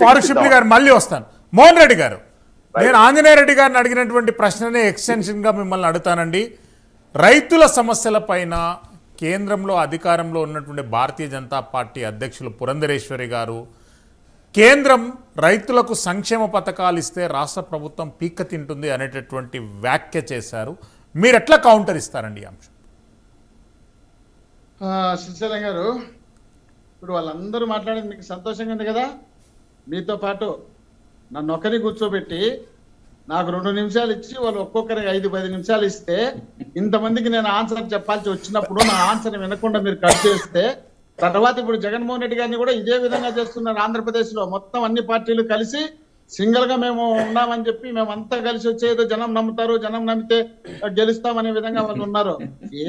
ఫారూక్ గారు మళ్ళీ వస్తాను. మోహన్ రెడ్డి గారు నేను ఆంజనేయ రెడ్డి గారిని అడిగినటువంటి ప్రశ్ననే ఎక్స్టెన్షన్గా మిమ్మల్ని అడుగుతానండి. రైతుల సమస్యల పైన కేంద్రంలో అధికారంలో ఉన్నటువంటి భారతీయ జనతా పార్టీ అధ్యక్షులు పురంధరేశ్వరి గారు కేంద్రం రైతులకు సంక్షేమ పథకాలు ఇస్తే రాష్ట్ర ప్రభుత్వం పీక్క తింటుంది అనేటటువంటి వ్యాఖ్య చేశారు. మీరు ఎట్లా కౌంటర్ ఇస్తారండి ఈ అంశం? శ్రీశైలం గారు ఇప్పుడు వాళ్ళందరూ మాట్లాడేది మీకు సంతోషంగా ఉంది కదా? మీతో పాటు నన్ను ఒకరి కూర్చోబెట్టి నాకు రెండు నిమిషాలు ఇచ్చి వాళ్ళు ఒక్కొక్కరికి ఐదు పది నిమిషాలు ఇస్తే ఇంతమందికి నేను ఆన్సర్ చెప్పాల్సి వచ్చినప్పుడు నా ఆన్సర్ వినకుండా మీరు కట్ చేస్తే తర్వాత ఇప్పుడు జగన్మోహన్ రెడ్డి గారిని కూడా ఇదే విధంగా చేస్తున్నారు ఆంధ్రప్రదేశ్లో. మొత్తం అన్ని పార్టీలు కలిసి సింగిల్గా మేము ఉన్నామని చెప్పి మేము అంతా కలిసి వచ్చేదో జనం నమ్ముతారు జనం నమ్మితే గెలుస్తామనే విధంగా వాళ్ళు ఉన్నారు.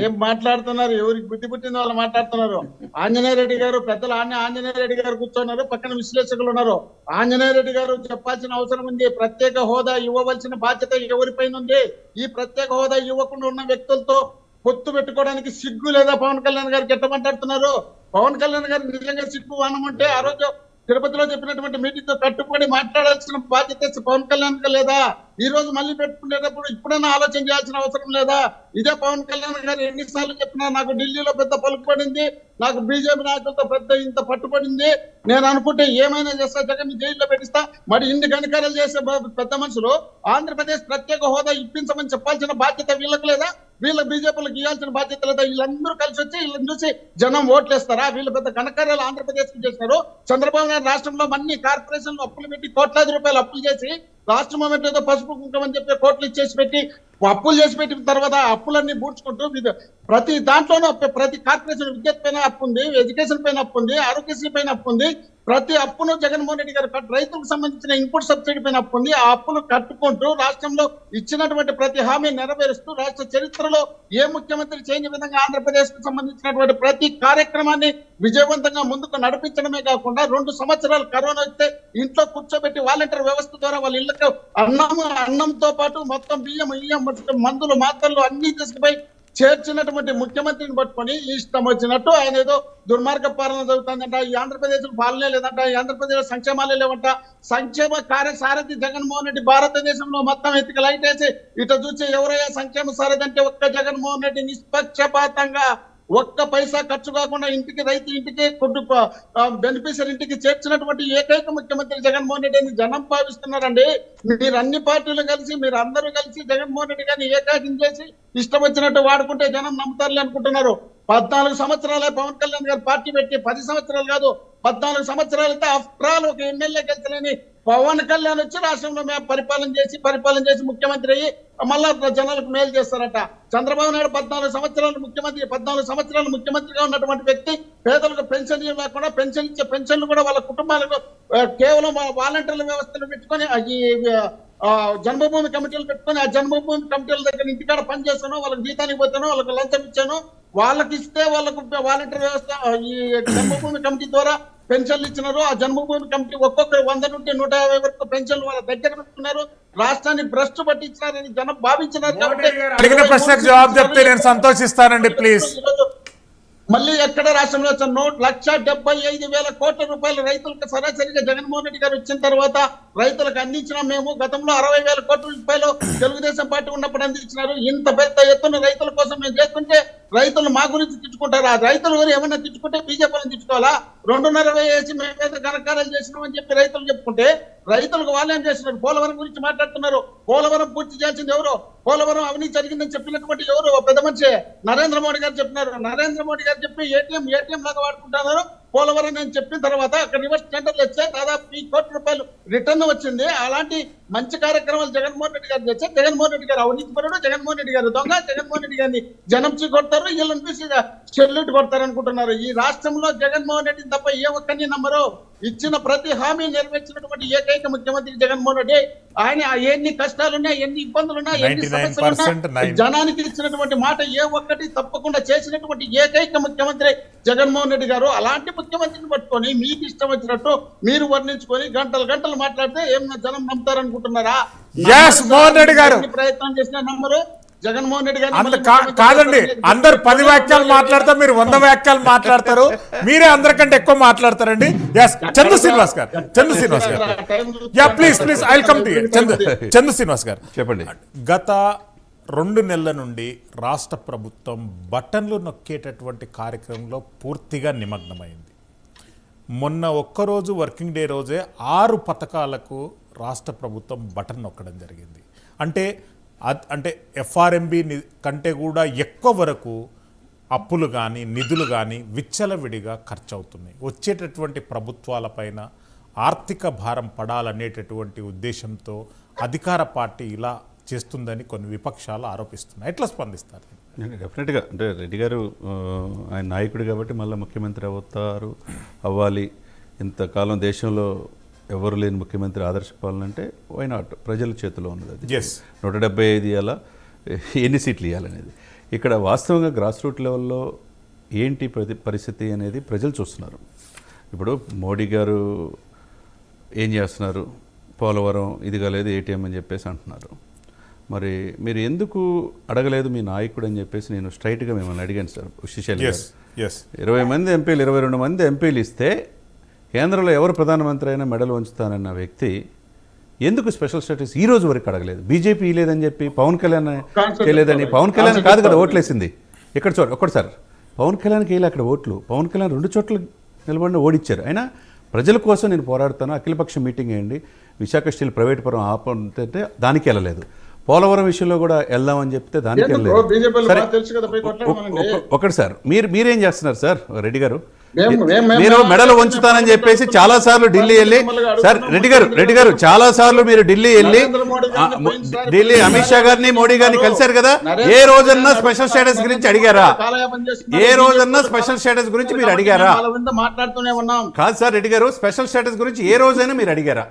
ఏం మాట్లాడుతున్నారు? ఎవరికి బుద్ధి పుట్టింది వాళ్ళు మాట్లాడుతున్నారు. ఆంజనేయ రెడ్డి గారు పెద్దలు ఆంజనేయ రెడ్డి గారు కూర్చున్నారు. పక్కన విశ్లేషకులు ఉన్నారు. ఆంజనేయ రెడ్డి గారు చెప్పాల్సిన అవసరం ఉంది. ప్రత్యేక హోదా ఇవ్వవలసిన బాధ్యత ఎవరిపైన ఉంది? ఈ ప్రత్యేక హోదా ఇవ్వకుండా ఉన్న వ్యక్తులతో పొత్తు పెట్టుకోవడానికి సిగ్గు లేదా పవన్ కళ్యాణ్ గారికి ఎట్ట మాట్లాడుతున్నారు? పవన్ కళ్యాణ్ గారు నిజంగా సిగ్గు వానం ఉంటే ఆ రోజు తిరుపతిలో చెప్పినటువంటి మీటింగ్తో కట్టుబడి మాట్లాడాల్సిన బాధ్యత పవన్ కళ్యాణ్ లేదా? ఈ రోజు మళ్ళీ పెట్టుకునేటప్పుడు ఇప్పుడైనా ఆలోచన చేయాల్సిన అవసరం లేదా? ఇదే పవన్ కళ్యాణ్ గారు ఎన్నిసార్లు చెప్పినా నాకు ఢిల్లీలో పెద్ద పలుకు పడింది నాకు బీజేపీ నాయకులతో పెద్ద ఇంత పట్టుబడింది. నేను అనుకుంటే ఏమైనా చేస్తా జగన్ జైల్లో పెట్టిస్తా. మరి ఇన్ని గణకారాలు చేసే పెద్ద మనుషులు ఆంధ్రప్రదేశ్ ప్రత్యేక హోదా ఇప్పించమని చెప్పాల్సిన బాధ్యత వీళ్ళకి లేదా? వీళ్ళ బీజేపీలకు ఇవ్వాల్సిన బాధ్యత లేదా వీళ్ళందరూ కలిసి వచ్చి వీళ్ళని చూసి జనం ఓట్లేస్తారా? వీళ్ళు పెద్ద ఘనకార్యాలు ఆంధ్రప్రదేశ్కి చేశారు చంద్రబాబు నాయుడు రాష్ట్రంలో అన్ని కార్పొరేషన్లు అప్పులు పెట్టి కోట్లాది రూపాయలు అప్పులు చేసి రాష్ట్రం ఏదో పసుపు కుంకం అని చెప్పి కోట్లు ఇచ్చేసి పెట్టి అప్పులు చేసి పెట్టిన తర్వాత అప్పులన్నీ పూడ్చుకుంటూ ప్రతి దాంట్లోనూ అప్పు- ప్రతి కార్పొరేషన్ విద్యుత్ పైన అప్పు ఉంది ఎడ్యుకేషన్ పైన అప్పు ఉంది ఆరోగ్యశ్రీ పైన అప్పు ఉంది. ప్రతి అప్పును జగన్మోహన్ రెడ్డి గారు రైతులకు సంబంధించిన ఇన్పుట్ సబ్సిడీ పైన అప్పు ఉంది. ఆ అప్పులు కట్టుకుంటూ రాష్ట్రంలో ఇచ్చినటువంటి ప్రతి హామీ నెరవేరుస్తూ రాష్ట్ర చరిత్రలో ఏ ముఖ్యమంత్రి చేయని విధంగా ఆంధ్రప్రదేశ్కు సంబంధించినటువంటి ప్రతి కార్యక్రమాన్ని విజయవంతంగా ముందుకు నడిపించడమే కాకుండా రెండు సంవత్సరాలు కరోనా వస్తే ఇంట్లో కూర్చోబెట్టి వాలంటీర్ వ్యవస్థ ద్వారా వాళ్ళ ఇళ్ళకు అన్నం అన్నంతో పాటు మొత్తం బియ్యం ఇయ్యం తీసుకొచ్చిన మందులు మాత్రలు అన్ని తీసుకుపోయి చేర్చినటువంటి ముఖ్యమంత్రిని పట్టుకొని ఇష్టం వచ్చినట్టు ఆయన ఏదో దుర్మార్గ పాలన జరుగుతుందంట ఈ ఆంధ్రప్రదేశ్ పాలనే లేదంట ఈ ఆంధ్రప్రదేశ్ సంక్షేమాలే లేవంట సంక్షేమ కార్యసారథి జగన్మోహన్ రెడ్డి భారతదేశంలో మొత్తం ఎత్తికి లైట్ వేసి ఇటు చూసి ఎవరయ్యా సంక్షేమ సారథి అంటే ఒక్క జగన్మోహన్ రెడ్డి నిష్పక్షపాతంగా ఒక్క పైసా ఖర్చు కాకుండా ఇంటికి రైతు ఇంటికి కొద్ది బెనిఫిషియర్ ఇంటికి చేర్చినటువంటి ఏకైక ముఖ్యమంత్రి జగన్మోహన్ రెడ్డి అని జనం భావిస్తున్నారండి. మీరు అన్ని పార్టీలు కలిసి మీరు అందరూ కలిసి జగన్మోహన్ రెడ్డి గారిని ఏకాకిం చేసి ఇష్టం వచ్చినట్టు వాడుకుంటే జనం నమ్ముతారులే అనుకుంటున్నారు. పద్నాలుగు సంవత్సరాలే పవన్ కళ్యాణ్ గారు పార్టీ పెట్టి పది సంవత్సరాలు కాదు పద్నాలుగు సంవత్సరాలైతే ఆఫ్టర్ ఆల్ ఒక ఎమ్మెల్యే గెలిచలేని పవన్ కళ్యాణ్ వచ్చి రాష్ట్రంలో మేము పరిపాలన చేసి పరిపాలన చేసి ముఖ్యమంత్రి అయ్యి మళ్ళా జనాలకు మేలు చేస్తారట. చంద్రబాబు నాయుడు పద్నాలుగు సంవత్సరాలు ముఖ్యమంత్రి పద్నాలుగు సంవత్సరాలు ముఖ్యమంత్రిగా ఉన్నటువంటి వ్యక్తి పేదలకు పెన్షన్ లేకుండా పెన్షన్ ఇచ్చే పెన్షన్లు కూడా వాళ్ళ కుటుంబాలకు కేవలం వాలంటీర్ల వ్యవస్థను పెట్టుకొని ఈ జన్మభూమి కమిటీలు పెట్టుకొని ఆ జన్మభూమి కమిటీల దగ్గర ఇంటికాడ పని చేస్తాను వాళ్ళకి జీతానికి పోతాను వాళ్ళకి లంచం ఇచ్చాను వాళ్ళకి ఇస్తే వాళ్ళకు వాలంటీర్ వ్యవస్థ ఈ జన్మభూమి కమిటీ ద్వారా పెన్షన్లు ఇచ్చినారు. ఆ జన్మభూమి కమిటీ ఒక్కొక్కరు వంద నుండి నూట యాభై వరకు పెన్షన్లు వాళ్ళ దగ్గర పెట్టుకున్నారు. రాష్ట్రాన్ని భ్రష్టు పట్టించినారని జనం భావించినారు కాబట్టి అడిగిన ప్రశ్నకు జవాబు చెప్తే నేను సంతోషిస్తానండి ప్లీజ్. మళ్ళీ ఎక్కడ రాష్ట్రంలో వచ్చిన నోట్ లక్ష డెబ్బై ఐదు వేల కోట్ల రూపాయలు రైతులకు సరాసరిగా జగన్మోహన్ రెడ్డి గారు వచ్చిన తర్వాత రైతులకు అందించిన మేము గతంలో అరవై వేల కోట్ల రూపాయలు తెలుగుదేశం పార్టీ ఉన్నప్పుడు అందించినారు. ఇంత పెద్ద ఎత్తున రైతుల కోసం మేము చేస్తుంటే రైతులు మా గురించి తిట్టుకుంటారు? ఆ రైతులు గురించి ఏమైనా తిట్టుకుంటే బీజేపీని తిట్టుకోవాలా? రెండున్నర వేసి మేము మీద ఘనకార్యాలు చేసినామని చెప్పి రైతులు చెప్పుకుంటే రైతులకు వాళ్ళు ఏం చేస్తున్నారు? పోలవరం గురించి మాట్లాడుతున్నారు. పోలవరం పూర్తి చేయాల్సింది ఎవరు? పోలవరం అవినీతి జరిగిందని చెప్పినటువంటి ఎవరు? ఓ పెద్ద మనిషి. నరేంద్ర మోడీ గారు చెప్పినారు. నరేంద్ర మోడీ గారు చెప్పి ఏటీఎం ఏటీఎం లాగా వాడుకుంటున్నారు? పోలవరం నేను చెప్పిన తర్వాత అక్కడ రివర్స్ టెండర్లు వచ్చాయి. దాదాపు ఈ కోట్ల రూపాయలు రిటర్న్ వచ్చింది. అలాంటి మంచి కార్యక్రమాలు జగన్మోహన్ రెడ్డి గారు చేస్తే జగన్మోహన్ రెడ్డి గారు అవినీతి పరుడు జగన్మోహన్ రెడ్డి గారు దొంగ జగన్మోహన్ రెడ్డి గారిని జనం కొడతారు వీళ్ళని చూసి చెల్లుట్ కొడతారు అనుకుంటున్నారు. ఈ రాష్ట్రంలో జగన్మోహన్ రెడ్డిని తప్ప ఏ ఒక్కరిని నమ్మరు. ఇచ్చిన ప్రతి హామీ నెరవేర్చినటువంటి ఏకైక ముఖ్యమంత్రి జగన్మోహన్ రెడ్డి. ఆయన ఎన్ని కష్టాలున్నా ఎన్ని ఇబ్బందులున్నా ఎన్ని 99% సమస్యలున్నా. జనానికి ఇచ్చినటువంటి మాట ఏ ఒక్కటి తప్పకుండా చేసినటువంటి ఏకైక ముఖ్యమంత్రి జగన్మోహన్ రెడ్డి గారు. అలాంటి ముఖ్యమంత్రిని పట్టుకొని మీకు ఇష్టం వచ్చినట్టు మీరు వర్ణించుకొని గంటలు గంటలు మాట్లాడితే ఏమన్నా జనం నమ్ముతారనుకుంటున్నారా? గారు. ప్రయత్నం చేసినా నమ్మరు. జగన్మోహన్ రెడ్డి ముఖ్యమంత్రి కాదండి. అందరు పది వ్యాఖ్యలు మాట్లాడతారు మీరు వంద వ్యాఖ్యలు మాట్లాడతారు. మీరే అందరికంటే ఎక్కువ మాట్లాడతారండి. ఎస్ చందు శ్రీనివాస్ గారు చందు శ్రీనివాస్ గారు. Ya please please I come to Chandu Chandu Srinivas గారు. చెప్పండి. గత రెండు నెలల నుండి రాష్ట్ర ప్రభుత్వం బటన్లు నొక్కేటటువంటి కార్యక్రమంలో పూర్తిగా నిమగ్నమైంది. మొన్న ఒక్కరోజు వర్కింగ్ డే రోజే ఆరు పథకాలకు రాష్ట్ర ప్రభుత్వం బటన్ నొక్కడం జరిగింది. అంటే అంటే ఎఫ్ఆర్ఎంబి కంటే కూడా ఎక్కువ వరకు అప్పులు కానీ నిధులు కానీ విచ్చలవిడిగా ఖర్చు అవుతున్నాయి వచ్చేటటువంటి ప్రభుత్వాలపైన ఆర్థిక భారం పడాలనేటటువంటి ఉద్దేశంతో అధికార పార్టీ ఇలా చేస్తుందని కొన్ని విపక్షాలు ఆరోపిస్తున్నాయి. ఎట్లా స్పందిస్తారు డెఫినెట్గా అంటే రెడ్డి గారు ఆయన నాయకుడు కాబట్టి మళ్ళీ ముఖ్యమంత్రి అవుతారు అవ్వాలి. ఇంతకాలం దేశంలో ఎవరు లేని ముఖ్యమంత్రి ఆదర్శ పాలన అంటే వై నాట్ ప్రజల చేతిలో ఉన్నది అది. నూట డెబ్బై ఐదు ఇవ్వాలా ఎన్ని సీట్లు ఇవ్వాలనేది ఇక్కడ వాస్తవంగా గ్రాస్ రూట్ లెవెల్లో ఏంటి పరిస్థితి అనేది ప్రజలు చూస్తున్నారు. ఇప్పుడు మోడీ గారు ఏం చేస్తున్నారు? పోలవరం ఇది కాలేదు ఏటీఎం అని చెప్పేసి అంటున్నారు. మరి మీరు ఎందుకు అడగలేదు మీ నాయకుడు అని చెప్పేసి నేను స్ట్రైట్గా మిమ్మల్ని అడిగాను సార్ శిశల్ ఎస్ ఎస్ ఇరవై మంది ఎంపీలు ఇరవై రెండు మంది ఎంపీలు ఇస్తే కేంద్రంలో ఎవరు ప్రధానమంత్రి అయినా మెడలు ఉంచుతానన్న వ్యక్తి ఎందుకు స్పెషల్ స్టేటస్ ఈ రోజు వరకు అడగలేదు? బీజేపీ లేదని చెప్పి పవన్ కళ్యాణ్ చేయలేదని పవన్ కళ్యాణ్ కాదు కదా ఓట్లేసింది. ఇక్కడ చూడ ఒక్కటి సార్ పవన్ కళ్యాణ్కి వేయలే అక్కడ ఓట్లు. పవన్ కళ్యాణ్ రెండు చోట్ల నిలబడిన ఓడిచ్చారు. అయినా ప్రజల కోసం నేను పోరాడుతాను అఖిలపక్ష మీటింగ్ వేయండి విశాఖ స్టీల్ ప్రైవేట్ పరం ఆపంటే దానికి వెళ్ళలేదు. పోలవరం విషయంలో కూడా వెళ్దామని చెప్తే దానికి ఒకటి సార్ మీరు మీరేం చేస్తున్నారు సార్ రెడ్డి గారు? మీరు మెడలు వంచుతానని చెప్పేసి చాలా సార్లు ఢిల్లీ వెళ్ళి సార్ రెడ్డి గారు రెడ్డి గారు చాలా సార్లు మీరు ఢిల్లీ వెళ్ళి ఢిల్లీ అమిత్ షా గారిని మోడీ గారిని కలిశారు కదా? ఏ రోజన్నా స్పెషల్ స్టేటస్ గురించి అడిగారా. ఏ రోజన్నా స్పెషల్ స్టేటస్ గురించి మీరు అడిగారా? కాదు సార్ రెడ్డి గారు స్పెషల్ స్టేటస్ గురించి ఏ రోజైనా మీరు అడిగారా?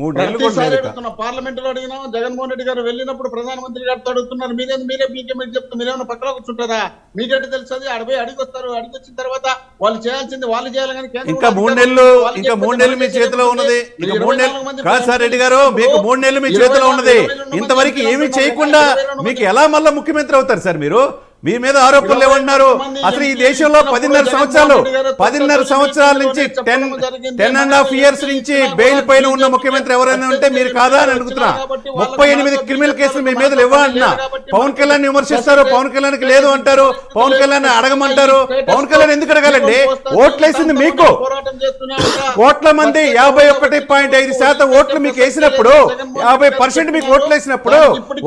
మూడు నెలలు పార్లమెంట్లో అడిగినాం జగన్మోహన్ రెడ్డి గారు వెళ్ళినప్పుడు ప్రధానమంత్రి గారితో అడుగుతున్నారు. మీరే మీరే మీకే మీరు చెప్తారు. మీరేమన్నా పక్కన కూర్చుంటారా? మీకేంటి తెలుస్తుంది? అడిపోయి అడిగి వస్తారు అడిగి వచ్చిన తర్వాత వాళ్ళు చేయాల్సింది వాళ్ళు చేయాలి కానీ ఇంకా మూడు నెలలు ఇంకా మూడు నెలలు మీ చేతిలో ఉన్నది. ఇంకా మూడు నెలలు కాదు సార్ రెడ్డి గారు మీకు మూడు నెలలు మీ చేతిలో ఉన్నది. ఇంతవరకు ఏమీ చేయకుండా మీకు ఎలా మళ్ళా ముఖ్యమంత్రి అవుతారు సార్ మీరు? మీ మీద ఆరోపణలు మంది అసలు ఈ దేశంలో పదిన్నర సంవత్సరాలు పదిన్నర సంవత్సరాల నుంచి ten. Ten and half years నుంచి బెయిల్ పైన ఉన్న ముఖ్యమంత్రి ఎవరైనా ఉంటే మీరు కాదా అని అడుగుతున్నా. ముప్పై ఎనిమిది క్రిమినల్ కేసులు మీ మీద లేవా అంటున్నా పవన్ కళ్యాణ్ విమర్శిస్తారు పవన్ కళ్యాణ్కి లేదు అంటారు. పవన్ కళ్యాణ్ అడగమంటారు. పవన్ కళ్యాణ్ ఎందుకు అడగాలండి? ఓట్లేసింది మీకు. కోట్ల మంది యాభై ఒకటి పాయింట్ ఐదు శాతం ఓట్లు మీకు వేసినప్పుడు యాభై పర్సెంట్ మీకు ఓట్లు వేసినప్పుడు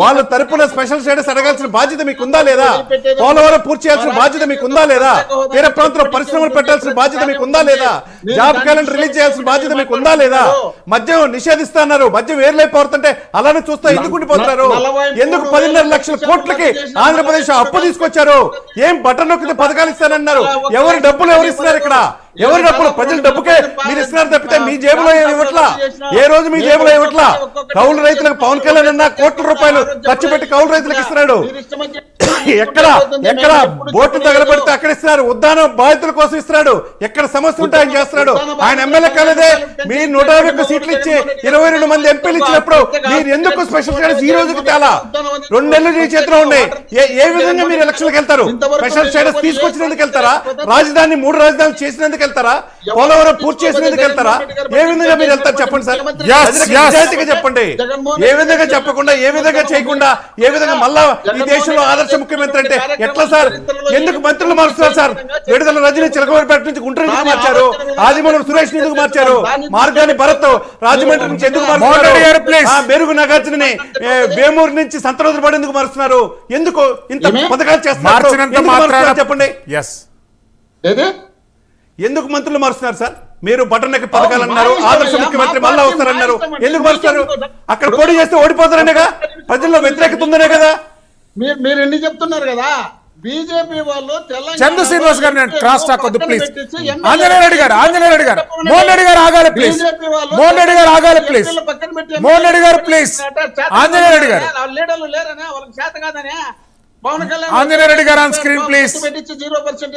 వాళ్ళ తరపున స్పెషల్ స్టేటస్ అడగాల్సిన బాధ్యత మీకు ఉందా లేదా పోలవరం పూర్తి చేయాల్సిన బాధ్యత మీకు ఉందా లేదా? తీర ప్రాంతంలో పరిశ్రమలు పెట్టాల్సిన బాధ్యత మీకు ఉందా లేదా? జాబ్ క్యాలెండర్ రిలీజ్ చేయాల్సిన బాధ్యత మీకు ఉందా లేదా? మద్యం నిషేధిస్తున్నారు మద్యం వేర్లైపోతుంటే అలానే చూస్తా ఎందుకు ఉండిపోతున్నారు? ఎందుకు పదిన్నర లక్షల కోట్లకి ఆంధ్రప్రదేశ్ అప్పు తీసుకొచ్చారు? ఏం బటన్ నొక్కితే పథకాలు ఇస్తానన్నారు ఎవరి డబ్బులు ఎవరు ఇస్తున్నారు ఇక్కడ? ఎవరి డబ్బులు? ప్రజల డబ్బుకే మీరు ఇస్తున్నారు తప్పితే మీ జేబులో ఇవ్వట్లా? ఏ రోజు మీ జేబులో ఇవ్వట్లా? కౌలు రైతులకు పవన్ కళ్యాణ్ అన్న కోట్ల రూపాయలు ఖర్చు పెట్టి కౌలు రైతులకు ఇస్తున్నాడు. ఎక్కడ? ఎక్కడ? బోట్లు తగలబెడితే అక్కడ ఇస్తున్నారు. ఉద్దానం బాధితుల కోసం ఇస్తున్నాడు. ఎక్కడ సమస్య ఉంటే ఆయన చేస్తున్నాడు. ఆయన ఎమ్మెల్యే కాలేదే. మీరు నూట యాభై సీట్లు ఇచ్చి ఇరవై రెండు మంది ఎంపీలు ఇచ్చినప్పుడు మీరు ఎందుకు స్పెషల్ స్టేటస్ ఈ రోజుకి తేలా? రెండు నెలలు మీ చేతిలో ఉన్నాయి. ఏ విధంగా మీరు ఎలక్షన్లకు వెళ్తారు? స్పెషల్ స్టేటస్ తీసుకొచ్చినందుకు వెళ్తారా? రాజధాని మూడు రాజధానులు చేసినందుకు వెళ్తారా? పోలవరం పూర్తి చేసినందుకు వెళ్తారా? ఏ విధంగా మీరు వెళ్తారు చెప్పండి సార్? చెప్పండి. ఏ విధంగా చెప్పకుండా ఏ విధంగా చేయకుండా ఏ విధంగా మళ్ళా ఈ దేశంలో ఆదర్శ ముఖ్యమంత్రి అంటే ఎట్లా సార్? ఎందుకు మంత్రులు మారుస్తున్నారు సార్? విడుదల రజని చిలకవరపేట నుంచి గుంటూరు ఎందుకు మార్చారు. ఆదిమూలం సురేష్ ఎందుకు మార్చారు? మార్గాని భరత్ రాజమండ్రి నుంచి ఎందుకు ఆ మెరుగు నాగార్జునని వేమూరు నుంచి సంతరోజు పడి ఎందుకు మారుస్తున్నారు? ఎందుకు ఇంత? పథకాలు చేస్తున్నారు? చెప్పండి. ఎందుకు మంత్రులు మారుస్తున్నారు సార్? మీరు బటన్ ఎక్కి పథకాలు అన్నారు ఆదర్శ ముఖ్యమంత్రి మళ్ళా వస్తారన్నారు. ఎందుకు. మారుస్తారు? అక్కడ పోటీ చేస్తే ఓడిపోతారనేగా? ప్రజల్లో వ్యతిరేకత ఉందనే కదా? మీరు ఎన్ని చెప్తున్నారు కదా బీజేపీ వాళ్ళు తెలంగాణ చందు శ్రీనివాస్ గారు నేను క్రాస్ టాక్ వద్దు ప్లీజ్ ఆంజనేయ రెడ్డి గారు ఆంజనేయ రెడ్డి గారు. మోహన్ రెడ్డి గారు ఆగాలి ప్లీజ్ మోహన్ రెడ్డి గారు ఆగాలి ప్లీజ్ మోహన్ రెడ్డి గారు ప్లీజ్ ఆంజనేయ రెడ్డి గారు లీడర్లు లేరనే వాళ్ళకి చేత కాదనే పవన్ కళ్యాణ్ ఆంజనేయ రెడ్డి గారు screen, please. పెట్టించి జీరో పర్సెంట్